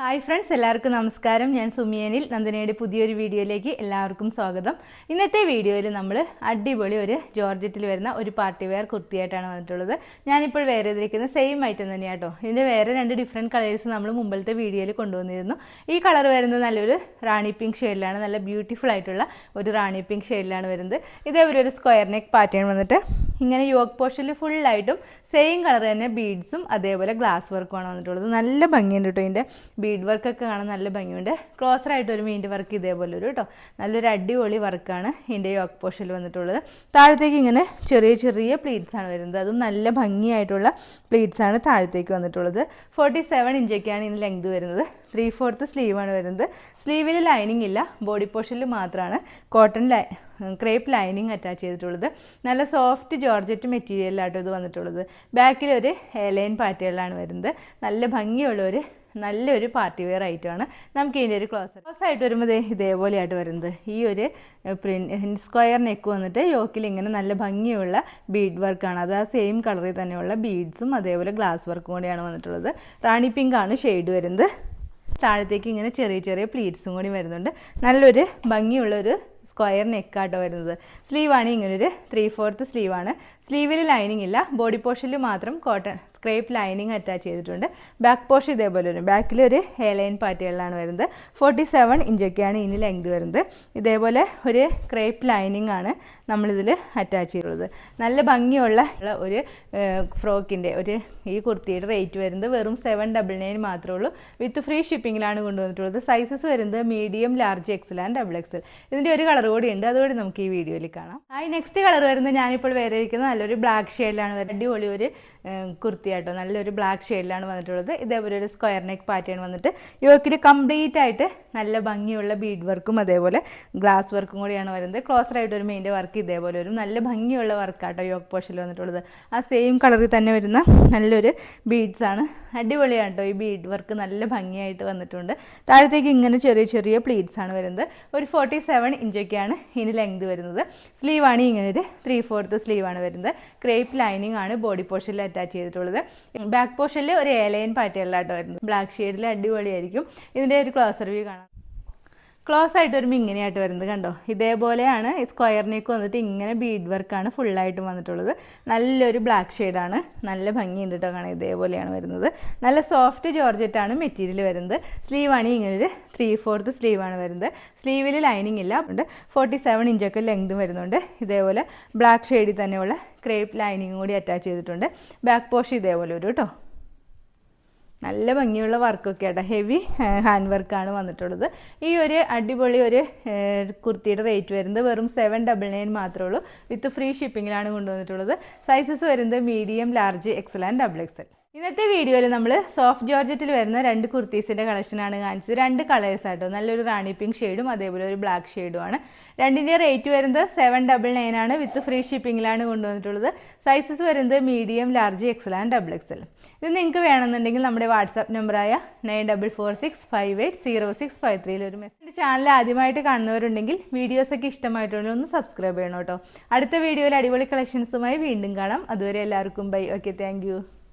Hi friends എല്ലാവർക്കും നമസ്കാരം. ഞാൻ സുമിയനിൽ നന്ദനയുടെ പുതിയൊരു വീഡിയോയിലേക്ക് എല്ലാവർക്കും സ്വാഗതം. ഇന്നത്തെ വീഡിയോയിൽ നമ്മൾ അടിപൊളി ഒരു ജോർജറ്റിൽ വരുന്ന ഒരു പാർട്ടി വെയർ കുർത്തിയായിട്ടാണ് വന്നിട്ടുള്ളത്. ഞാനിപ്പോൾ വേറെ ചെയ്തിരിക്കുന്ന സെയിം ഐറ്റം തന്നെയാണ് കേട്ടോ ഇതിന്റെ വേറെ രണ്ട് ഡിഫറെന്റ് കളേഴ്സ് നമ്മൾ മുമ്പിലത്തെ വീഡിയോയിൽ കൊണ്ടുവന്നിരുന്നു. ഈ കളർ വരുന്നത് നല്ലൊരു റാണി പിങ്ക് ഷെയ്ഡിലാണ് നല്ല ബ്യൂട്ടിഫുൾ ആയിട്ടുള്ള ഒരു റാണി പിങ്ക് ഷെയ്ഡിലാണ് വരുന്നത്. ഇതേപോലെ ഒരു സ്ക്വയർ നെക്ക് പാറ്റേൺ വന്നിട്ട് ഇങ്ങനെ യോക്ക് പോർഷനിൽ ഫുള്ളായിട്ടും സെയിം കളർ തന്നെ ബീഡ്സും അതേപോലെ ഗ്ലാസ് വർക്കുമാണ് വന്നിട്ടുള്ളത്. നല്ല ഭംഗിയുണ്ട് കേട്ടോ ഇതിന്റെ ബീഡ് വർക്കൊക്കെ കാണാൻ നല്ല ഭംഗിയുണ്ട്. ക്ലോസർ ആയിട്ട് ഒരു മീന്റെ വർക്ക് ഇതേപോലെ ഒരു കേട്ടോ നല്ലൊരു അടിപൊളി വർക്കാണ് ഇതിന്റെ യോക്ക് പോർഷനിൽ വന്നിട്ടുള്ളത്. താഴത്തേക്ക് ഇങ്ങനെ ചെറിയ ചെറിയ പ്ലീറ്റ്സ് ആണ് വരുന്നത്. അതും നല്ല ഭംഗിയായിട്ടുള്ള പ്ലീറ്റ്സ് ആണ് താഴത്തേക്ക് വന്നിട്ടുള്ളത്. ഫോർട്ടി സെവൻ ഇഞ്ചൊക്കെയാണ് ഇതിന് ലെങ്ത് വരുന്നത്. ത്രീ ഫോർത്ത് സ്ലീവാണ് വരുന്നത്. സ്ലീവിൽ ലൈനിങ് ഇല്ല. ബോഡി പോർഷനിൽ മാത്രമാണ് കോട്ടൺ ലൈ ക്രേപ്പ് ലൈനിങ് അറ്റാച്ച് ചെയ്തിട്ടുള്ളത്. നല്ല സോഫ്റ്റ് ജോർജറ്റ് മെറ്റീരിയലാട്ടോ ഇത് വന്നിട്ടുള്ളത്. ബാക്കിൽ ഒരു ലൈൻ പാറ്റേണിലാണ് വരുന്നത്. നല്ല ഭംഗിയുള്ള ഒരു നല്ലൊരു പാർട്ടി വെയർ ആയിട്ടാണ് നമുക്ക് ഇതിന്റെ ഒരു ക്ലോസ് ക്ലോസ് ആയിട്ട് വരുമ്പോൾ ഇതേപോലെയായിട്ട് വരുന്നത്. ഈ ഒരു പ്രിന്റ് സ്ക്വയർ നെക്ക് വന്നിട്ട് യോക്കിൽ ഇങ്ങനെ നല്ല ഭംഗിയുള്ള ബീഡ് വർക്കാണ് അത് ആ സെയിം കളറിൽ തന്നെയുള്ള ബീഡ്സും അതേപോലെ ഗ്ലാസ് വർക്കും കൂടിയാണ് വന്നിട്ടുള്ളത്. റാണി പിങ്ക് ആണ് ഷെയ്ഡ് വരുന്നത്. താഴത്തേക്ക് ഇങ്ങനെ ചെറിയ ചെറിയ പ്ലീറ്റ്സും കൂടി വരുന്നുണ്ട്. നല്ലൊരു ഭംഗിയുള്ളൊരു സ്ക്വയർ നെക്കാട്ടോ വരുന്നത്. സ്ലീവാണ് ഇങ്ങനൊരു ത്രീ ഫോർത്ത് സ്ലീവാണ്. സ്ലീവിൽ ലൈനിങ് ഇല്ല. ബോഡി പോർഷനിൽ മാത്രം കോട്ടൺ സ്ക്രേപ്പ് ലൈനിങ് അറ്റാച്ച് ചെയ്തിട്ടുണ്ട്. ബാക്ക് പോഷ് ഇതേപോലെ വരും. ബാക്കിൽ ഒരു ഹെയർ ലൈൻ പാറ്റുകളിലാണ് വരുന്നത്. ഫോർട്ടി സെവൻ ഇഞ്ചൊക്കെയാണ് ഇനി ലെങ്ത് വരുന്നത്. ഇതേപോലെ ഒരു സ്ക്രേപ്പ് ലൈനിങ് ആണ് നമ്മളിതിൽ അറ്റാച്ച് ചെയ്തിട്ടുള്ളത്. നല്ല ഭംഗിയുള്ള ഒരു ഫ്രോക്കിന്റെ ഒരു ഈ കുർത്തിയുടെ റേറ്റ് വരുന്നത് വെറും സെവൻ ഡബിൾ നയൻ മാത്രമേ ഉള്ളൂ. വിത്ത് ഫ്രീ ഷിപ്പിങ്ങിലാണ് കൊണ്ടുവന്നിട്ടുള്ളത്. സൈസസ് വരുന്നത് medium large XL and double XL ഇതിന്റെ ഒരു കളർ കൂടി ഉണ്ട്. അതുകൂടി നമുക്ക് ഈ വീഡിയോയിൽ കാണാം. ആ നെക്സ്റ്റ് കളർ വരുന്നത് ഞാനിപ്പോൾ വേറെ ഇരിക്കുന്നത് നല്ലൊരു ബ്ലാക്ക് ഷെയ്ഡിലാണ് വരുന്നത്. അടിപൊളി ഒരു കുർത്തി ആട്ടോ നല്ലൊരു ബ്ലാക്ക് ഷെയ്ഡിലാണ് വന്നിട്ടുള്ളത്. ഇതേപോലെ ഒരു സ്ക്വയർ നെക്ക് പാറ്റേൺ വന്നിട്ട് യോക്കിൽ കംപ്ലീറ്റ് ആയിട്ട് നല്ല ഭംഗിയുള്ള ബീഡ് വർക്കും അതേപോലെ ഗ്ലാസ് വർക്കും കൂടിയാണ് വരുന്നത്. ക്ലോസർ ആയിട്ട് ഒരു മെയിന്റെ വർക്ക് ഇതേപോലെ ഒരു നല്ല ഭംഗിയുള്ള വർക്കാട്ടോ യോക്ക് പോഷനിൽ വന്നിട്ടുള്ളത്. ആ സെയിം കളറിൽ തന്നെ വരുന്ന നല്ലൊരു ബീഡ്സാണ് അടിപൊളിയാണ് കേട്ടോ ഈ ബീഡ് വർക്ക്. നല്ല ഭംഗിയായിട്ട് വന്നിട്ടുണ്ട്. താഴത്തേക്ക് ഇങ്ങനെ ചെറിയ ചെറിയ പ്ലീറ്റ്സ് ആണ് വരുന്നത്. ഒരു ഫോർട്ടി സെവൻ ഇഞ്ചൊക്കെയാണ് ഇതിന് ലെങ്ത് വരുന്നത്. സ്ലീവാണ് ഇങ്ങനെ ഒരു ത്രീ ഫോർത്ത് സ്ലീവാണ് വരുന്നത്. ക്രേപ്പ് ലൈനിങ് ആണ് ബോഡി പോർഷനിൽ അറ്റാച്ച് ചെയ്തിട്ടുള്ളത്. ബാക്ക് പോർഷനിൽ ഒരു ഏലയൻ പാറ്റേണിലാട്ടോ വരുന്നത്. ബ്ലാക്ക് ഷെയ്ഡിൽ അടിപൊളിയായിരിക്കും. ഇതിന്റെ ഒരു ക്ലോസർ വ്യൂ കാണാം. ക്ലോസ് ആയിട്ട് വരുമ്പോൾ ഇങ്ങനെയായിട്ട് വരുന്നത് കണ്ടോ? ഇതേപോലെയാണ് സ്ക്വയറിനേക്ക് വന്നിട്ട് ഇങ്ങനെ ബീഡ് വർക്കാണ് ഫുള്ളായിട്ട് വന്നിട്ടുള്ളത്. നല്ലൊരു ബ്ലാക്ക് ഷെയ്ഡാണ് നല്ല ഭംഗിയുണ്ട് കേട്ടോ കാണാൻ. ഇതേപോലെയാണ് വരുന്നത്. നല്ല സോഫ്റ്റ് ജോർജറ്റാണ് മെറ്റീരിയൽ വരുന്നത്. സ്ലീവാണ് ഇങ്ങനൊരു ത്രീ ഫോർത്ത് സ്ലീവാണ് വരുന്നത്. സ്ലീവിൽ ലൈനിങ് ഇല്ല. ഉണ്ട്. ഫോർട്ടി സെവൻ ഇഞ്ചൊക്കെ ലെങ്ത് വരുന്നുണ്ട്. ഇതേപോലെ ബ്ലാക്ക് ഷെയ്ഡിൽ തന്നെയുള്ള ക്രേപ്പ് ലൈനിങ്ങും കൂടി അറ്റാച്ച് ചെയ്തിട്ടുണ്ട്. ബാക്ക് പോഷ് ഇതേപോലെ ഒരു കേട്ടോ നല്ല ഭംഗിയുള്ള വർക്കൊക്കെ ആട്ടോ ഹെവി ഹാൻഡ് വർക്കാണ് വന്നിട്ടുള്ളത്. ഈ ഒരു അടിപൊളി ഒരു കുർത്തിയുടെ റേറ്റ് വരുന്നത് വെറും സെവൻ ഡബിൾ നയൻ മാത്രമേ ഉള്ളൂ. വിത്ത് ഫ്രീ ഷിപ്പിങ്ങിലാണ് കൊണ്ടുവന്നിട്ടുള്ളത്. സൈസസ് വരുന്നത് medium large XL and double XL ഇന്നത്തെ വീഡിയോയിൽ നമ്മൾ സോഫ്റ്റ് ജോർജറ്റിൽ വരുന്ന രണ്ട് കുർത്തീസിന്റെ കളക്ഷനാണ് കാണിച്ചത്. രണ്ട് കളേഴ്സ് ആട്ടോ. നല്ലൊരു റാണി പിങ്ക് ഷെയ്ഡും അതേപോലെ ഒരു ബ്ലാക്ക് ഷെയ്ഡുമാണ് രണ്ടിന്റെ റേറ്റ് വരുന്നത് സെവൻ ഡബിൾ നയൻ ആണ്. വിത്ത് ഫ്രീ ഷിപ്പിങ്ങിലാണ് കൊണ്ടുവന്നിട്ടുള്ളത്. സൈസസ് വരുന്നത് medium large XL and double XL ഇത് നിങ്ങൾക്ക് വേണമെന്നുണ്ടെങ്കിൽ നമ്മുടെ വാട്സാപ്പ് നമ്പറായ nine double four six five eight zero six five ത്രീയിൽ ഒരു മെസ്സേജ് ചാനൽ ആദ്യമായിട്ട് കാണുന്നവരുണ്ടെങ്കിൽ വീഡിയോസൊക്കെ ഇഷ്ടമായിട്ടുണ്ടെങ്കിൽ ഒന്ന് സബ്സ്ക്രൈബ് ചെയ്യണം കേട്ടോ. അടുത്ത വീഡിയോയിൽ അടിപൊളി കളക്ഷൻസുമായി വീണ്ടും കാണാം. അതുവരെ എല്ലാവർക്കും ബൈ ഓക്കെ താങ്ക്